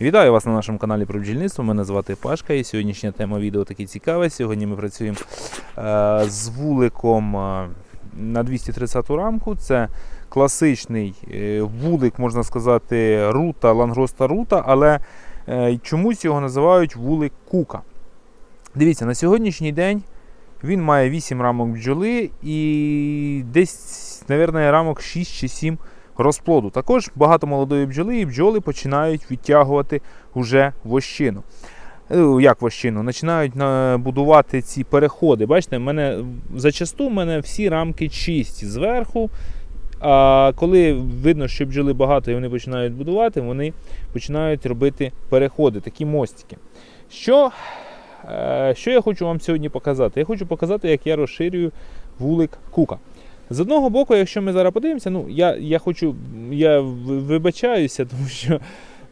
Вітаю вас на нашому каналі про бджільництво. Мене звати Пашка і сьогоднішня тема відео таке цікаве. Сьогодні ми працюємо е, з вуликом е, на 230 рамку. Це класичний е, вулик, можна сказати, рута, лангроста рута, але чомусь його називають вулик кука. Дивіться, на сьогоднішній день він має 8 рамок бджоли і десь, мабуть, рамок 6 чи 7 розплоду. Також багато молодої бджоли і бджоли починають відтягувати вже вощину. Е, Як вощину? Починають будувати ці переходи. Бачите, мене зачасту в мене всі рамки чисті зверху. А коли видно, що бджоли багато і вони починають будувати, вони починають робити переходи, такі мостики. Що, е, що я хочу вам сьогодні показати? Я хочу показати, як я розширюю вулик кука. З одного боку, якщо ми зараз подивимося, ну я, я хочу, я вибачаюся, тому що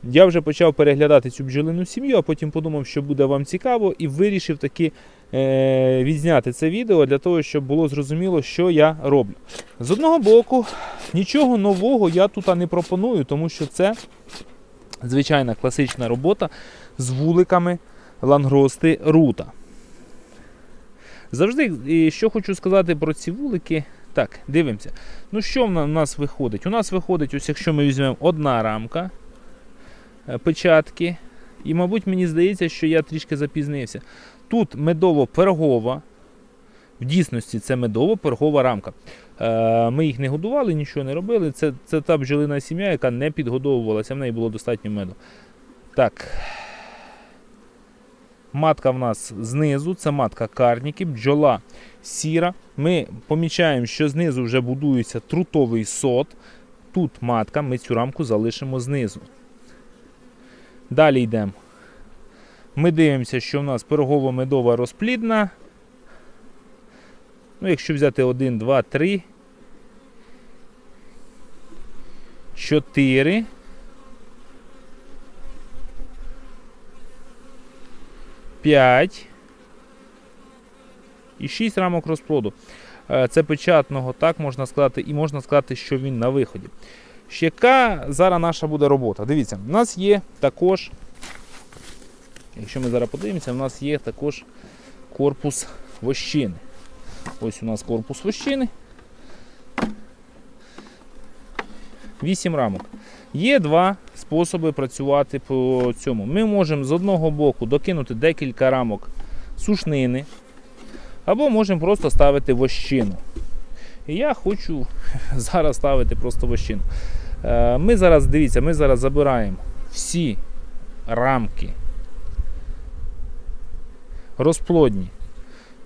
я вже почав переглядати цю бджолину сім'ю, а потім подумав, що буде вам цікаво, і вирішив таки е, відзняти це відео для того, щоб було зрозуміло, що я роблю. З одного боку, нічого нового я тут не пропоную, тому що це звичайна класична робота з вуликами лангрости рута. Завжди, і що хочу сказати про ці вулики. Так, дивимося. Ну, що в нас виходить? У нас виходить, ось якщо ми візьмемо одна рамка е, печатки. І, мабуть, мені здається, що я трішки запізнився. Тут медово-пергова. В дійсності це медово-пергова рамка. Е, Ми їх не годували, нічого не робили. Це, це та бджолина сім'я, яка не підгодовувалася, в неї було достатньо меду. Так. Матка в нас знизу, це матка карніки, бджола сіра. Ми помічаємо, що знизу вже будується трутовий сот. Тут матка, ми цю рамку залишимо знизу. Далі йдемо. Ми дивимося, що в нас пирогово-медова розплідна. Ну, якщо взяти 1, 2, 3, 4. П'ять і 6 рамок розплоду. Е, Це печатного, так можна сказати, і можна сказати, що він на виході. Ще Яка зараз наша буде робота? Дивіться, у нас є також, якщо ми зараз подивимося, у нас є також корпус вощини. Ось у нас корпус вощини. 8 рамок. Є два способи працювати по цьому. Ми можемо з одного боку докинути декілька рамок сушнини, або можемо просто ставити вощину. І я хочу зараз ставити просто вощину. Е, Ми зараз, дивіться, ми зараз забираємо всі рамки розплодні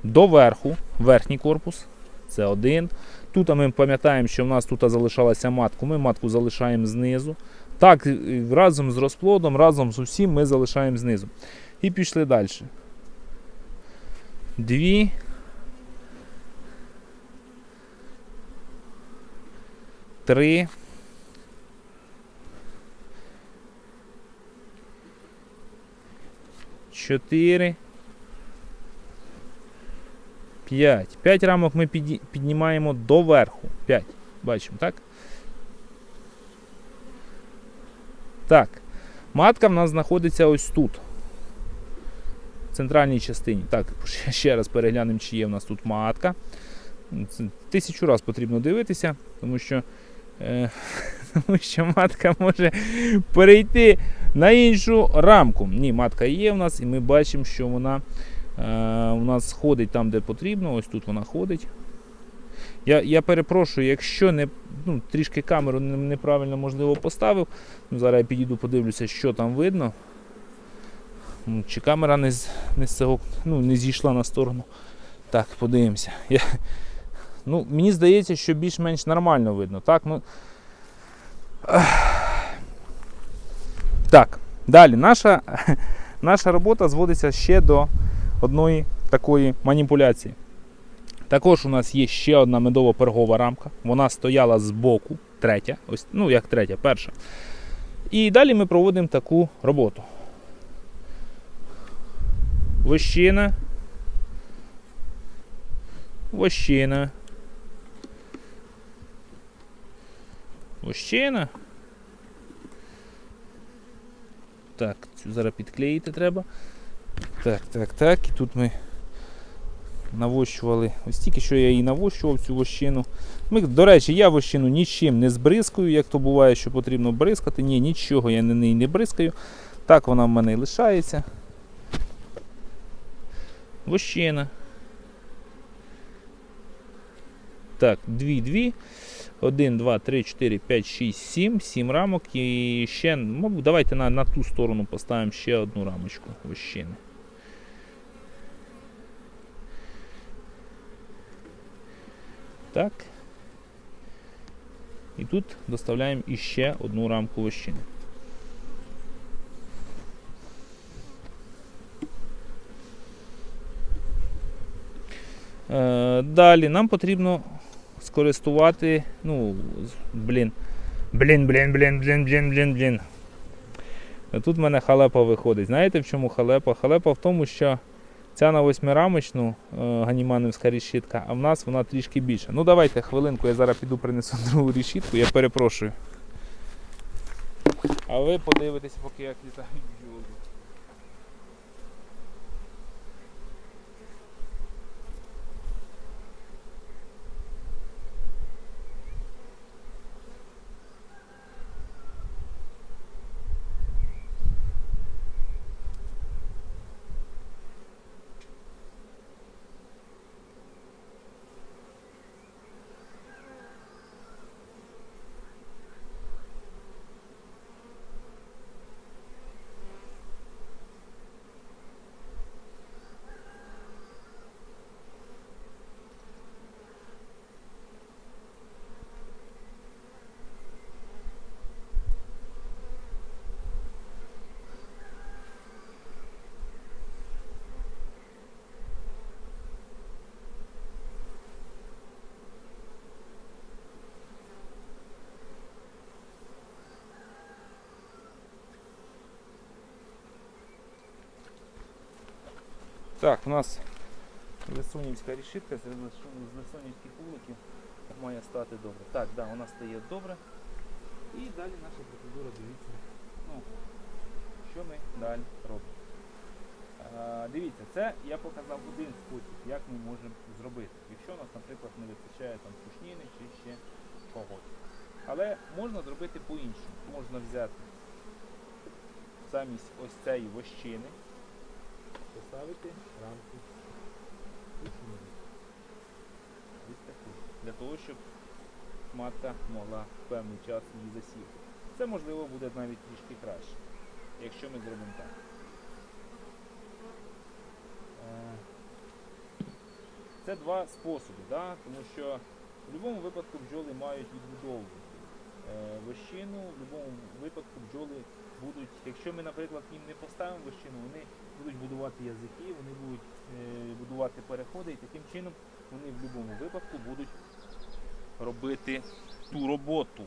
до верху, верхній корпус. Це один. Тут ми пам'ятаємо, що в нас тут залишалася матка, ми матку залишаємо знизу. Так, разом з розплодом, разом з усім ми залишаємо знизу. І пішли далі. Дві. Три. Чотири. П'ять. П'ять рамок ми піднімаємо доверху. П'ять. Бачимо, так? Так. Матка в нас знаходиться ось тут. В центральній частині. Так, ще- раз переглянемо, чи є в нас тут матка. Тисячу раз потрібно дивитися, тому що, тому що матка може перейти на іншу рамку. Ні, матка є в нас, і ми бачимо, що вона е, у нас ходить там, де потрібно. Ось тут вона ходить. Я, я перепрошую, якщо не, ну, трішки камеру неправильно можливо поставив. Ну, зараз я підійду, подивлюся, що там видно. Чи камера не з, не з цього, ну, не зійшла на сторону. Так, подивимося. Я, ну, мені здається, що більш-менш нормально видно. Так, ну, так, далі. Наша, наша робота зводиться ще до одної такої маніпуляції. Також у нас є ще одна медово-пергова рамка. Вона стояла збоку, третя, ось, ну як третя, перша. І далі ми проводимо таку роботу. Вощина. Вощина. Вощина. Так, цю зараз підклеїти треба. Так, так, так. І тут ми навощували. Ось тільки що я її навощував цю вощину. Ми, до речі, я вощину нічим не збризкую, як то буває, що потрібно бризкати. Ні, нічого я на неї не бризкаю. Так вона в мене і лишається. Вощина. Так, дві, дві. 1, 2, 3, 4, 5, 6, 7. 7 рамок. І ще, мабуть, давайте на, на ту сторону поставимо ще одну рамочку вощини. Так. І тут доставляємо іще одну рамку вощини. Е, Далі нам потрібно скористувати. Ну, блін. Блін, блін, блін, блін, блін, блін, блін. Тут в мене халепа виходить. Знаєте в чому халепа? Халепа в тому, що ця на восьмирамочну е, ганіманівська решітка, а в нас вона трішки більша. Ну давайте хвилинку, я зараз піду принесу другу решітку, я перепрошую. А ви подивитесь, поки як літають Так, у нас лисунівська решітка з лисунівських вуликів має стати добре. Так, да, вона стає добре. І далі наша процедура, дивіться. Ну, що ми далі робимо. А, дивіться, це я показав один спосіб, як ми можемо зробити. Якщо у нас, наприклад, не вистачає там сушніни чи ще когось. Але можна зробити по-іншому. Можна взяти замість ось цієї вощини, поставити рамку. Для того, щоб матка могла в певний час її засіяти. Це можливо буде навіть трішки краще, якщо ми зробимо так. Е, Це два способи, да? тому що в будь-якому випадку бджоли мають відбудовувати е, вощину, в будь-якому випадку бджоли будуть, якщо ми, наприклад, їм не поставимо вощину, вони будуть будувати язики, вони будуть е, будувати переходи і таким чином вони в будь-якому випадку будуть робити ту роботу.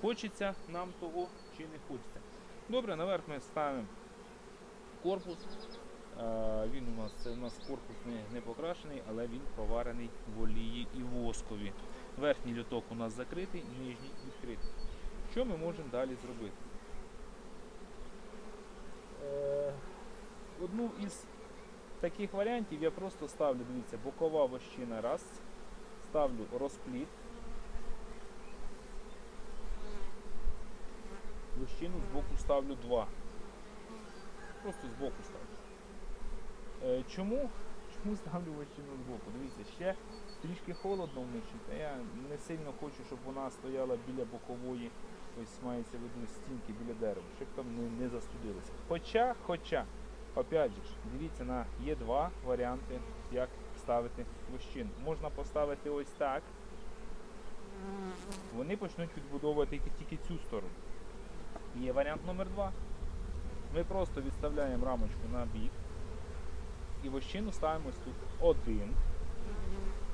Хочеться нам того чи не хочеться. Добре, наверх ми ставимо корпус. Е, Він у нас у нас корпус не, не покрашений, але він проварений в олії і воскові. Верхній люток у нас закритий, нижній відкритий. Що ми можемо далі зробити? Е, Одну із таких варіантів я просто ставлю, дивіться, бокова вощина раз, ставлю розпліт. Вощину збоку ставлю два. Просто збоку ставлю. Е, чому? Чому ставлю вощину збоку? Дивіться, ще трішки холодно вночі, та я не сильно хочу, щоб вона стояла біля бокової, ось мається видно стінки біля дерева, щоб там не, не застудилося. Хоча, хоча, опять же, дивіться, на є два варіанти, як ставити вощину. Можна поставити ось так. Вони почнуть відбудовувати тільки цю сторону. Є варіант номер два. Ми просто відставляємо рамочку на бік і вощину ставимо тут один.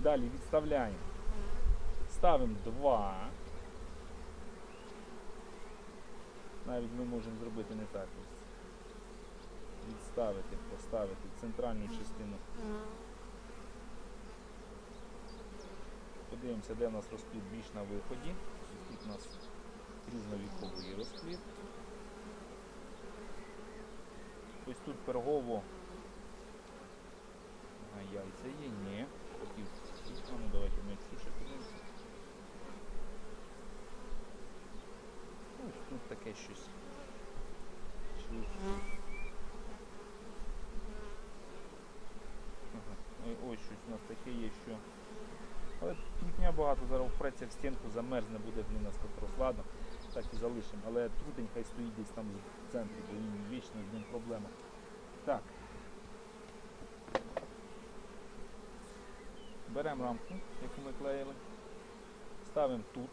Далі відставляємо. Ставимо два. Навіть ми можемо зробити не так ось. Відставити, поставити центральну частину. Подивимося, де у нас розплід більш на виході. Тут у нас різновіковий розплід. ось тут пергово. Яйця є? Ні. А ну давайте ми цю подивимося. Ну, Ось тут таке щось. Ага. Ось щось у нас таке є, що. Але пікня багато зараз впреться в стінку, замерзне, буде в нас розладно. Так і залишимо. Але трутень хай стоїть десь там в центрі, бо він вічно з ним проблема. Так. Беремо рамку, яку ми клеїли. Ставимо тут.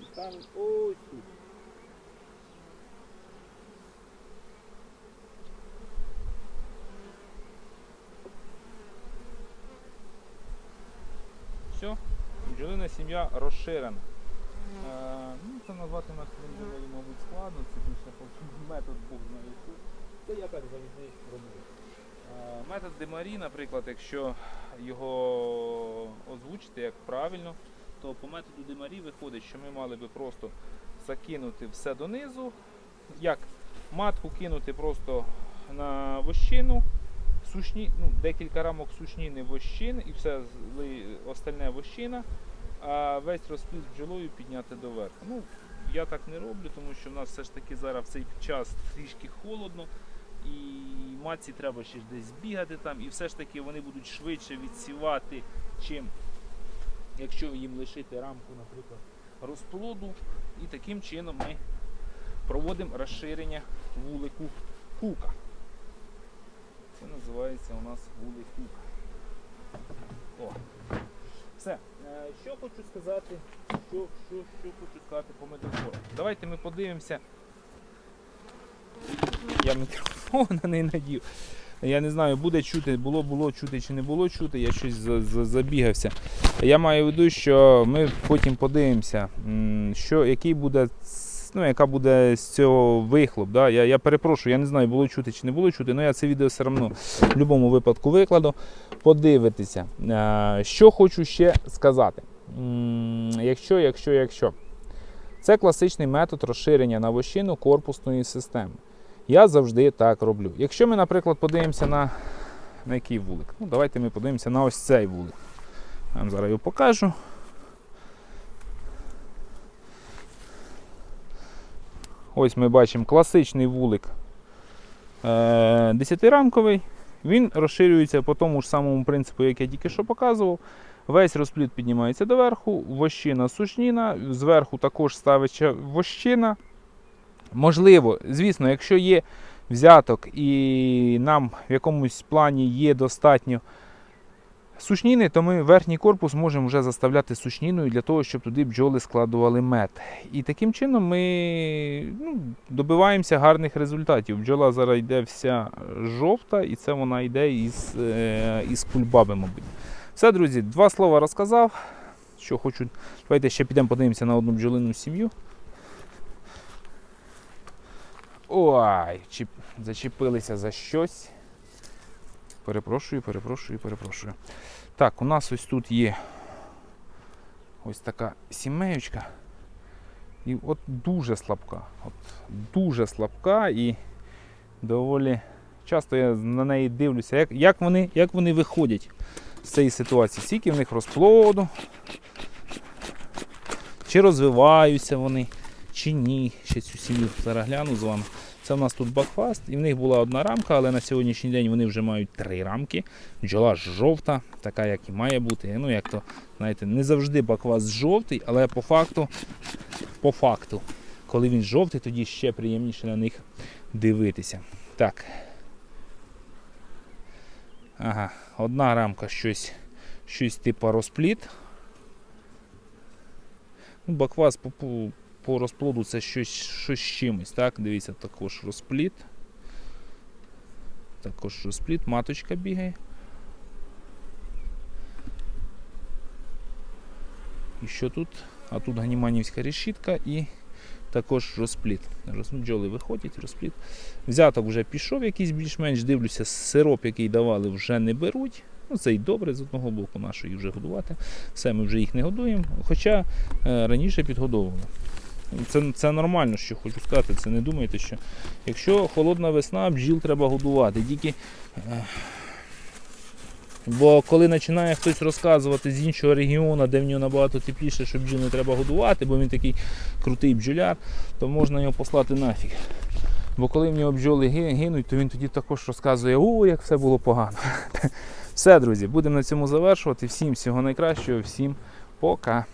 І ставимо ось тут. Все, бджолина сім'я розширена. Це назвати на хвилиною, мабуть, складно, це більше метод Бог знає що. Це я так завжди роблю. Е, метод Демарі, наприклад, якщо його озвучити як правильно, то по методу Демарі виходить, що ми мали би просто закинути все донизу, як матку кинути просто на вощину, сушні, ну, декілька рамок сушніни вощин і все остальне вощина, а весь розплід бджолою підняти доверху. Ну, я так не роблю, тому що в нас все ж таки зараз в цей час трішки холодно. І матці треба ще десь бігати там, і все ж таки вони будуть швидше відсівати, чим якщо їм лишити рамку, наприклад, розплоду. І таким чином ми проводимо розширення вулику кука. Це називається у нас вулик кука. О. Все. Е, Що хочу сказати, що, що, що хочу сказати по медофору. Давайте ми подивимося. Я мікрофон не надів. Я не знаю, буде чути, було було чути чи не було чути, я щось за- за- забігався. Я маю в виду, що ми потім подивимося, що, який буде, ну, яка буде з цього вихлоп. Да? Я, я перепрошую, я не знаю, було чути чи не було чути, але я це відео все одно в будь-якому випадку викладу. Подивитися. Е, Що хочу ще сказати. Якщо, якщо, якщо. Це класичний метод розширення на вощину корпусної системи. Я завжди так роблю. Якщо ми, наприклад, подивимося на, на який вулик. Ну, давайте ми подивимося на ось цей вулик. Я вам зараз його покажу. Ось ми бачимо класичний вулик е, 10-рамковий. Він розширюється по тому ж самому принципу, як я тільки що показував. Весь розплід піднімається доверху, вощина сушніна, зверху також ставиться вощина. Можливо, звісно, якщо є взяток і нам в якомусь плані є достатньо сушніни, то ми верхній корпус можемо вже заставляти сушніною для того, щоб туди бджоли складували мед. І таким чином ми ну, добиваємося гарних результатів. Бджола зараз йде вся жовта, і це вона йде із, е, із кульбаби, мабуть. Все, друзі, два слова розказав. Що хочу. Давайте ще підемо подивимося на одну бджолину сім'ю. Ой, зачепилися за щось. Перепрошую, перепрошую, перепрошую. Так, у нас ось тут є ось така сімеючка. І от дуже слабка. От дуже слабка і доволі часто я на неї дивлюся, як, як, вони, як вони виходять з цієї ситуації. Скільки в них розплоду, чи розвиваються вони, чи ні. Ще цю сім'ю зараз гляну з вами. Це в нас тут бакфаст, і в них була одна рамка, але на сьогоднішній день вони вже мають три рамки. Бджола жовта, така як і має бути. Ну, як то, знаєте, не завжди бакфаст жовтий, але по факту, по факту, коли він жовтий, тоді ще приємніше на них дивитися. Так. Ага, одна рамка щось, щось типу розпліт. Ну, баквас по, розплоду це щось, щось чимось. Так? Дивіться, також розпліт. Також розпліт, маточка бігає. І що тут? А тут ганіманівська решітка і також розпліт. Роз- Бджоли виходять, розпліт. Взяток вже пішов якийсь більш-менш, дивлюся, сироп, який давали, вже не беруть. Ну, це і добре з одного боку, нашої вже годувати. Все, ми вже їх не годуємо, хоча е, раніше підгодовували. Це, це нормально, що хочу сказати. Це не думайте, що якщо холодна весна, бджіл треба годувати. Тільки. е, Бо коли починає хтось розказувати з іншого регіону, де в нього набагато тепліше, що бджіл не треба годувати, бо він такий крутий бджоляр, то можна його послати нафіг. Бо коли в нього бджоли гинуть, то він тоді також розказує, о, як все було погано. Все, друзі, будемо на цьому завершувати. Всім всього найкращого, всім пока.